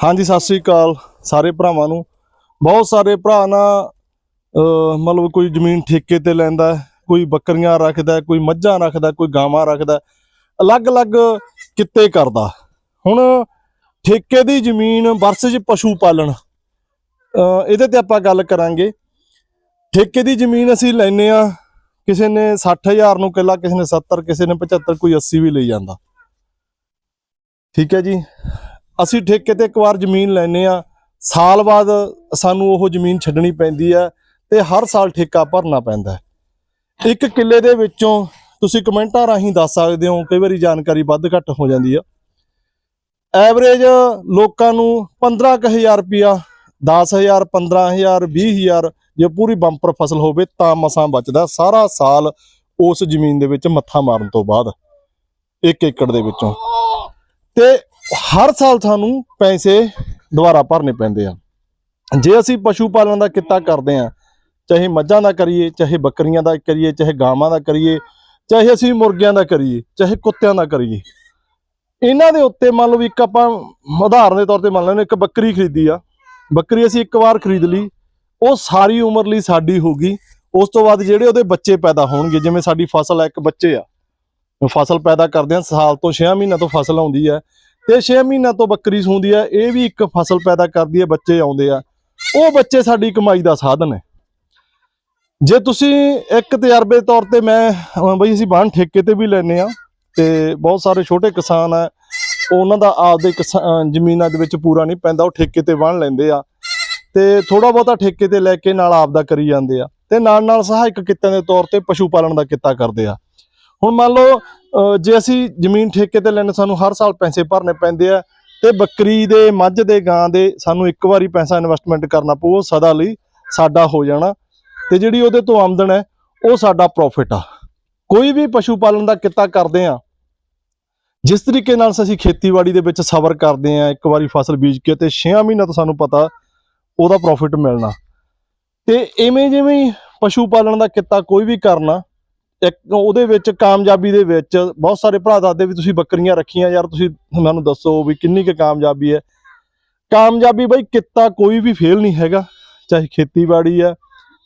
ਹਾਂਜੀ, ਸਤਿ ਸ੍ਰੀ ਅਕਾਲ ਸਾਰੇ ਭਰਾਵਾਂ ਨੂੰ। ਬਹੁਤ ਸਾਰੇ ਭਰਾ ਨਾ ਮਤਲਬ ਕੋਈ ਜ਼ਮੀਨ ਠੇਕੇ ਤੇ ਲੈਂਦਾ, ਕੋਈ ਬੱਕਰੀਆਂ ਰੱਖਦਾ, ਕੋਈ ਮੱਝਾਂ ਰੱਖਦਾ, ਕੋਈ ਗਾਵਾਂ ਰੱਖਦਾ, ਅਲੱਗ-ਅਲੱਗ ਕਿੱਤੇ ਕਰਦਾ। ਹੁਣ ਠੇਕੇ ਦੀ ਜ਼ਮੀਨ ਵਰਸਜ ਪਸ਼ੂ ਪਾਲਣ ਇਹਦੇ ਤੇ ਆਪਾਂ ਗੱਲ ਕਰਾਂਗੇ। ਠੇਕੇ ਦੀ ਜ਼ਮੀਨ ਅਸੀਂ ਲੈਨੇ ਆ ਕਿਸੇ ਨੇ 60000 ਨੂੰ ਕਿੱਲਾ ਕਿਸੇ ਨੇ 70 ਕਿਸੇ ਨੇ 75 ਕੋਈ 80 ਵੀ ਲਈ ਜਾਂਦਾ। ਠੀਕ ਹੈ ਜੀ? ਅਸੀਂ ਠੇਕੇ ਤੇ ਇੱਕ ਵਾਰ ਜ਼ਮੀਨ ਲੈਨੇ ਆ ਸਾਲ ਬਾਅਦ ਸਾਨੂੰ ਉਹ ਜ਼ਮੀਨ ਛੱਡਣੀ ਪੈਂਦੀ ਹੈ ਤੇ ਹਰ ਸਾਲ ਠੇਕਾ ਭਰਨਾ ਪੈਂਦਾ ਇੱਕ ਕਿੱਲੇ ਦੇ ਵਿੱਚੋਂ ਤੁਸੀਂ ਕਮੈਂਟਾਂ ਰਾਹੀਂ ਦੱਸ ਸਕਦੇ ਹੋ, ਕਈ ਵਾਰੀ ਜਾਣਕਾਰੀ ਵੱਧ ਘੱਟ ਹੋ ਜਾਂਦੀ ਆ। ਐਵਰੇਜ ਲੋਕਾਂ ਨੂੰ 15000 ਰੁਪਿਆ 10000 15000 20000 ਜੇ ਪੂਰੀ ਬੰਪਰ ਫਸਲ ਹੋਵੇ ਤਾਂ ਮਸਾਂ ਬਚਦਾ ਸਾਰਾ ਸਾਲ ਉਸ ਜ਼ਮੀਨ ਦੇ ਵਿੱਚ ਮੱਥਾ ਮਾਰਨ ਤੋਂ ਬਾਅਦ, ਇੱਕ ਏਕੜ ਦੇ ਵਿੱਚੋਂ। ਤੇ ਹਰ ਸਾਲ ਸਾਨੂੰ ਪੈਸੇ ਦੁਬਾਰਾ ਭਰਨੇ ਪੈਂਦੇ ਆ। ਜੇ ਅਸੀਂ ਪਸ਼ੂ ਪਾਲਣ ਦਾ ਕਿੱਤਾ ਕਰਦੇ ਆ, ਚਾਹੇ ਮੱਝਾਂ ਦਾ ਕਰੀਏ, ਚਾਹੇ ਬੱਕਰੀਆਂ ਦਾ ਕਰੀਏ, ਚਾਹੇ ਗਾਵਾਂ ਦਾ ਕਰੀਏ, ਚਾਹੇ ਅਸੀਂ ਮੁਰਗਿਆਂ ਦਾ ਕਰੀਏ, ਚਾਹੇ ਕੁੱਤਿਆਂ ਦਾ ਕਰੀਏ, ਇਹਨਾਂ ਦੇ ਉੱਤੇ ਮੰਨ ਲਓ ਇੱਕ ਆਪਾਂ ਉਦਾਹਰਨ ਦੇ ਤੌਰ ਤੇ ਮੰਨ ਲੈਂਦੇ ਇੱਕ ਬੱਕਰੀ ਖਰੀਦੀ ਆ, ਬੱਕਰੀ ਅਸੀਂ ਇੱਕ ਵਾਰ ਖਰੀਦ ਲਈ, ਉਹ ਸਾਰੀ ਉਮਰ ਲਈ ਸਾਡੀ ਹੋਗੀ ਉਸ ਤੋਂ ਬਾਅਦ ਜਿਹੜੇ ਉਹਦੇ ਬੱਚੇ ਪੈਦਾ ਹੋਣਗੇ, ਜਿਵੇਂ ਸਾਡੀ ਫਸਲ ਆ, ਇੱਕ ਬੱਚੇ ਆ, ਫਸਲ ਪੈਦਾ ਕਰਦੇ ਆ, ਸਾਲ ਤੋਂ 6 ਮਹੀਨਿਆਂ ਤੋਂ ਫਸਲ ਆਉਂਦੀ ਹੈ ਤੇ 6 ਮਹੀਨਿਆਂ ਤੋਂ ਬੱਕਰੀ ਸੂੰਦੀ ਹੈ ਇਹ ਵੀ ਇੱਕ ਫਸਲ ਪੈਦਾ ਕਰਦੀ ਹੈ ਬੱਚੇ ਆਉਂਦੇ ਆ। ਉਹ ਬੱਚੇ ਸਾਡੀ ਕਮਾਈ ਦਾ ਸਾਧਨ ਹੈ। ਜੇ ਤੁਸੀਂ ਇੱਕ ਤਜਰਬੇ ਤੌਰ ਤੇ ਮੈਂ ਬਈ ਅਸੀਂ ਬਾਣ ਠੇਕੇ ਤੇ ਵੀ ਲੈਨੇ ਆ ਤੇ ਬਹੁਤ ਸਾਰੇ ਛੋਟੇ ਕਿਸਾਨ ਆ, ਉਹਨਾਂ ਦਾ ਆਪਦੇ ਕਿਸਾ- ਜ਼ਮੀਨਾਂ ਦੇ ਵਿੱਚ ਪੂਰਾ ਨਹੀਂ ਪੈਂਦਾ, ਉਹ ਠੇਕੇ ਤੇ ਵਾਹਣ ਲੈਂਦੇ ਆ ਤੇ ਥੋੜਾ ਬਹੁਤਾ ਠੇਕੇ ਤੇ ਲੈ ਕੇ ਨਾਲ ਆਪਦਾ ਕਰੀ ਜਾਂਦੇ ਆ ਤੇ ਨਾਲ ਨਾਲ ਸਹਾਇਕ ਕਿੱਤਿਆਂ ਦੇ ਤੌਰ ਤੇ ਪਸ਼ੂ ਪਾਲਣ ਦਾ ਕਿੱਤਾ ਕਰਦੇ ਆ। ਹੁਣ ਮੰਨ ਲਓ ਜੇ ਅਸੀਂ ਜ਼ਮੀਨ ਠੇਕੇ ਤੇ ਲੈਣੇ ਸਾਨੂੰ ਹਰ ਸਾਲ ਪੈਸੇ ਭਰਨੇ ਪੈਂਦੇ ਆ ਤੇ ਬੱਕਰੀ ਦੇ, ਮੱਝ ਦੇ, ਗਾਂ ਦੇ ਸਾਨੂੰ ਇੱਕ ਵਾਰੀ ਪੈਸਾ ਇਨਵੈਸਟਮੈਂਟ ਕਰਨਾ ਪਊ, ਉਹ ਸਦਾ ਲਈ ਸਾਡਾ ਹੋ ਜਾਣਾ। ਤੇ ਜਿਹੜੀ ਉਹਦੇ ਤੋਂ ਆਮਦਨ ਹੈ, ਉਹ ਸਾਡਾ ਪ੍ਰੋਫਿਟ ਆ। ਕੋਈ ਵੀ ਪਸ਼ੂ ਪਾਲਣ ਦਾ ਕਿੱਤਾ ਕਰਦੇ ਆ, ਜਿਸ ਤਰੀਕੇ ਨਾਲ ਅਸੀਂ ਖੇਤੀਬਾੜੀ ਦੇ ਵਿੱਚ ਸਬਰ ਕਰਦੇ ਆ, ਇੱਕ ਵਾਰੀ ਫਸਲ ਬੀਜ ਕੇ ਤੇ 6 ਮਹੀਨਿਆਂ ਤੋਂ ਸਾਨੂੰ ਪਤਾ ਉਹਦਾ ਪ੍ਰੋਫਿਟ ਮਿਲਣਾ। ਤੇ ਐਵੇਂ ਜਿਵੇਂ ਪਸ਼ੂ ਪਾਲਣ ਦਾ ਕਿੱਤਾ ਕੋਈ ਵੀ ਕਰਨਾ ਇੱਕ ਉਹਦੇ ਵਿੱਚ, ਕਾਮਯਾਬੀ ਦੇ ਵਿੱਚ ਬਹੁਤ ਸਾਰੇ ਭਰਾ ਦੱਸਦੇ ਵੀ ਤੁਸੀਂ ਬੱਕਰੀਆਂ ਰੱਖੀਆਂ ਯਾਰ, ਤੁਸੀਂ ਮੈਨੂੰ ਦੱਸੋ ਵੀ ਕਿੰਨੀ ਕੁ ਕਾਮਯਾਬੀ ਹੈ। ਕਾਮਯਾਬੀ ਬਈ ਕਿੱਤਾ ਕੋਈ ਵੀ ਫੇਲ ਨਹੀਂ ਹੈਗਾ, ਚਾਹੇ ਖੇਤੀਬਾੜੀ ਹੈ,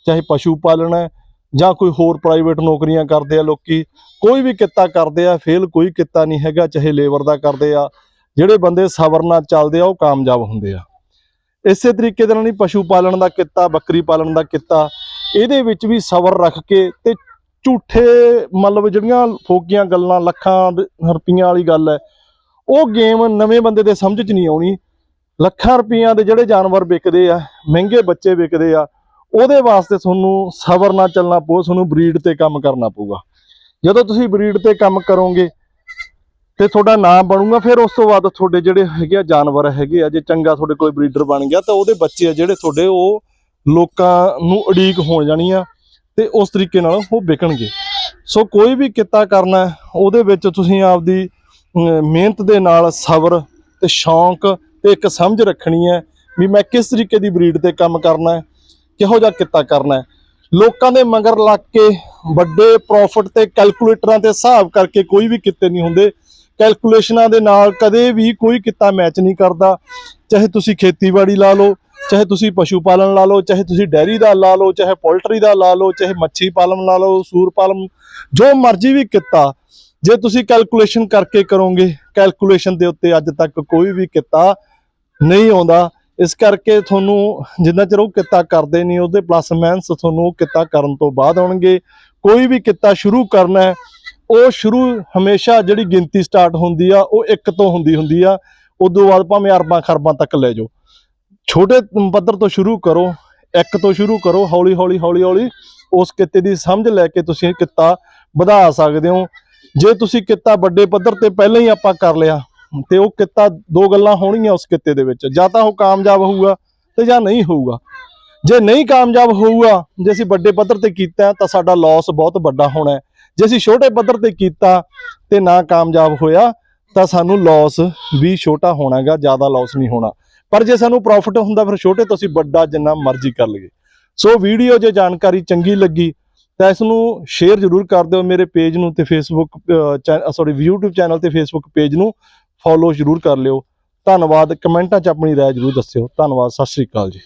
ਚਾਹੇ ਪਸ਼ੂ ਪਾਲਣ ਹੈ, ਜਾਂ ਕੋਈ ਹੋਰ ਪ੍ਰਾਈਵੇਟ ਨੌਕਰੀਆਂ ਕਰਦੇ ਆ ਲੋਕੀ, ਕੋਈ ਵੀ ਕਿੱਤਾ ਕਰਦੇ ਆ ਫੇਲ ਕੋਈ ਕਿੱਤਾ ਨਹੀਂ ਹੈਗਾ, ਚਾਹੇ ਲੇਬਰ ਦਾ ਕਰਦੇ ਆ, ਜਿਹੜੇ ਬੰਦੇ ਸਬਰ ਨਾਲ ਚੱਲਦੇ ਆ, ਉਹ ਕਾਮਯਾਬ ਹੁੰਦੇ ਆ। ਇਸੇ ਤਰੀਕੇ ਦੇ ਨਾਲ ਹੀ ਪਸ਼ੂ ਪਾਲਣ ਦਾ ਕਿੱਤਾ, ਬੱਕਰੀ ਪਾਲਣ ਦਾ ਕਿੱਤਾ, ਇਹਦੇ ਵਿੱਚ ਵੀ ਸਬਰ ਰੱਖ ਕੇ ਤੇ ਝੂਠੇ ਮਤਲਬ ਜਿਹੜੀਆਂ ਫੋਕੀਆਂ ਗੱਲਾਂ, ਲੱਖਾਂ ਰੁਪਈਆਂ ਵਾਲੀ ਗੱਲ ਹੈ, ਉਹ ਗੇਮ ਨਵੇਂ ਬੰਦੇ ਦੇ ਸਮਝ 'ਚ ਨਹੀਂ ਆਉਣੀ। ਲੱਖਾਂ ਰੁਪਈਆਂ ਦੇ ਜਿਹੜੇ ਜਾਨਵਰ ਵਿਕਦੇ ਆ, ਮਹਿੰਗੇ ਬੱਚੇ ਵਿਕਦੇ ਆ, ਉਹਦੇ ਵਾਸਤੇ ਤੁਹਾਨੂੰ ਸਬਰ ਨਾਲ ਚੱਲਣਾ ਪਊ, ਤੁਹਾਨੂੰ ਬਰੀਡ ਤੇ ਕੰਮ ਕਰਨਾ ਪਊਗਾ। ਜਦੋਂ ਤੁਸੀਂ ਬਰੀਡ ਤੇ ਕੰਮ ਕਰੋਗੇ ਤੇ ਤੁਹਾਡਾ ਨਾਮ ਬਣੂਗਾ, ਫਿਰ ਉਸ ਤੋਂ ਬਾਅਦ ਤੁਹਾਡੇ ਜਿਹੜੇ ਹੈਗੇ ਆ ਜਾਨਵਰ ਹੈਗੇ ਆ, ਜੇ ਚੰਗਾ ਤੁਹਾਡੇ ਕੋਈ ਬਰੀਡਰ ਬਣ ਗਿਆ ਤਾਂ ਉਹਦੇ ਬੱਚੇ ਆ ਜਿਹੜੇ ਤੁਹਾਡੇ, ਉਹ ਲੋਕਾਂ ਨੂੰ ਉਡੀਕ ਹੋ ਜਾਣੀ ਆ। ਤੇ ਉਸ ਤਰੀਕੇ ਨਾਲ ਉਹ ਵਿਕਣਗੇ। ਸੋ ਕੋਈ ਵੀ ਕਿੱਤਾ ਕਰਨਾ ਉਹਦੇ ਵਿੱਚ ਤੁਸੀਂ ਆਪਦੀ ਮਿਹਨਤ ਦੇ ਨਾਲ ਸਬਰ ਤੇ ਸ਼ੌਂਕ ਤੇ ਇੱਕ ਸਮਝ ਰੱਖਣੀ ਹੈ ਵੀ ਮੈਂ ਕਿਸ ਤਰੀਕੇ ਦੀ ਬਰੀਡ ਤੇ ਕੰਮ ਕਰਨਾ ਹੈ, ਕਿਹੋ ਜਿਹਾ ਕਿੱਤਾ ਕਰਨਾ ਹੈ। ਲੋਕਾਂ ਦੇ ਮਗਰ ਲੱਗ ਕੇ ਵੱਡੇ ਪ੍ਰੋਫਿਟ ਤੇ ਕੈਲਕੂਲੇਟਰਾਂ ਤੇ ਹਿਸਾਬ ਕਰਕੇ ਕੋਈ ਵੀ ਕਿੱਤੇ ਨਹੀਂ ਹੁੰਦੇ। ਕੈਲਕੂਲੇਸ਼ਨਾਂ ਦੇ ਨਾਲ ਕਦੇ ਵੀ ਕੋਈ ਕਿੱਤਾ ਮੈਚ ਨਹੀਂ ਕਰਦਾ, ਚਾਹੇ ਤੁਸੀਂ ਖੇਤੀਬਾੜੀ ਲਾ ਲਓ ਚਾਹੇ ਤੁਸੀਂ ਪਸ਼ੂ ਪਾਲਣ ਲਾ ਲਓ, ਚਾਹੇ ਤੁਸੀਂ ਡੈਰੀ ਦਾ ਲਾ ਲਓ, ਚਾਹੇ ਪੋਲਟਰੀ ਦਾ ਲਾ ਲਓ, ਚਾਹੇ ਮੱਛੀ ਪਾਲਣ ਲਾ ਲਓ, ਸੂਰ ਪਾਲਣ, ਜੋ ਮਰਜ਼ੀ ਵੀ ਕਿੱਤਾ, ਜੇ ਤੁਸੀਂ ਕੈਲਕੂਲੇਸ਼ਨ ਕਰਕੇ ਕਰੋਗੇ ਕੈਲਕੂਲੇਸ਼ਨ ਦੇ ਉੱਤੇ ਅੱਜ ਤੱਕ ਕੋਈ ਵੀ ਕਿੱਤਾ ਨਹੀਂ ਆਉਂਦਾ। ਇਸ ਕਰਕੇ ਤੁਹਾਨੂੰ ਜਿੰਨਾ ਚਿਰ ਉਹ ਕਿੱਤਾ ਕਰਦੇ ਨਹੀਂ, ਉਹਦੇ ਪਲੱਸ ਮਾਈਨਸ ਤੁਹਾਨੂੰ ਉਹ ਕਿੱਤਾ ਕਰਨ ਤੋਂ ਬਾਅਦ ਆਉਣਗੇ। ਕੋਈ ਵੀ ਕਿੱਤਾ ਸ਼ੁਰੂ ਕਰਨਾ ਉਹ ਸ਼ੁਰੂ ਹਮੇਸ਼ਾ ਜਿਹੜੀ ਗਿਣਤੀ ਸਟਾਰਟ ਹੁੰਦੀ ਆ, ਉਹ ਇੱਕ ਤੋਂ ਹੁੰਦੀ ਹੁੰਦੀ ਆ। ਉਦੋਂ ਬਾਅਦ ਭਾਵੇਂ ਅਰਬਾਂ ਖਰਬਾਂ ਤੱਕ ਲੈ ਜਾਓ। ਛੋਟੇ ਪੱਧਰ ਤੋਂ ਸ਼ੁਰੂ ਕਰੋ, ਇੱਕ ਤੋਂ ਸ਼ੁਰੂ ਕਰੋ, ਹੌਲੀ ਹੌਲੀ ਹੌਲੀ ਹੌਲੀ ਉਸ ਕਿੱਤੇ ਦੀ ਸਮਝ ਲੈ ਕੇ ਤੁਸੀਂ ਕਿੱਤਾ ਵਧਾ ਸਕਦੇ ਹੋ। ਜੇ ਤੁਸੀਂ ਕਿੱਤਾ ਵੱਡੇ ਪੱਧਰ ਤੇ ਪਹਿਲਾਂ ਹੀ ਆਪਾਂ ਕਰ ਲਿਆ, ਤੇ ਉਹ ਕਿੱਤਾ ਦੋ ਗੱਲਾਂ ਹੋਣਗੀਆਂ ਉਸ ਕਿੱਤੇ ਦੇ ਵਿੱਚ, ਜਾਂ ਤਾਂ ਉਹ ਕਾਮਯਾਬ ਹੋਊਗਾ ਤੇ ਜਾਂ ਨਹੀਂ ਹੋਊਗਾ। ਜੇ ਨਹੀਂ ਕਾਮਯਾਬ ਹੋਊਗਾ, ਜੇ ਅਸੀਂ ਵੱਡੇ ਪੱਧਰ ਤੇ ਕੀਤਾ, ਤਾਂ ਸਾਡਾ ਲਾਸ ਬਹੁਤ ਵੱਡਾ ਹੋਣਾ ਜੇ ਅਸੀਂ ਛੋਟੇ ਪੱਧਰ ਤੇ ਕੀਤਾ ਤੇ ਨਾ ਕਾਮਯਾਬ ਹੋਇਆ, ਤਾਂ ਸਾਨੂੰ ਲਾਸ ਵੀ ਛੋਟਾ ਹੋਣਾਗਾ, ਜ਼ਿਆਦਾ ਲਾਸ ਨਹੀਂ ਹੋਣਾ। ਪਰ ਜੇ ਸਾਨੂੰ ਪ੍ਰੋਫਿਟ ਹੁੰਦਾ ਫਿਰ ਛੋਟੇ ਤੋਂ ਅਸੀਂ ਵੱਡਾ ਜਿੰਨਾ ਮਰਜ਼ੀ ਕਰ ਲਈਏ। ਸੋ ਵੀਡੀਓ ਜੇ ਜਾਣਕਾਰੀ ਚੰਗੀ ਲੱਗੀ ਤਾਂ ਇਸ ਨੂੰ ਸ਼ੇਅਰ ਜ਼ਰੂਰ ਕਰ ਦਿਓ ਮੇਰੇ ਪੇਜ ਨੂੰ ਤੇ ਫੇਸਬੁੱਕ ਸੌਰੀ YouTube ਚੈਨਲ ਤੇ ਫੇਸਬੁੱਕ ਪੇਜ ਨੂੰ ਫੋਲੋ ਜ਼ਰੂਰ ਕਰ ਲਿਓ। ਧੰਨਵਾਦ। ਕਮੈਂਟਾਂ 'ਚ ਆਪਣੀ ਰਾਏ ਜ਼ਰੂਰ ਦੱਸਿਓ। ਧੰਨਵਾਦ। ਸਤਿ ਸ਼੍ਰੀ ਅਕਾਲ ਜੀ।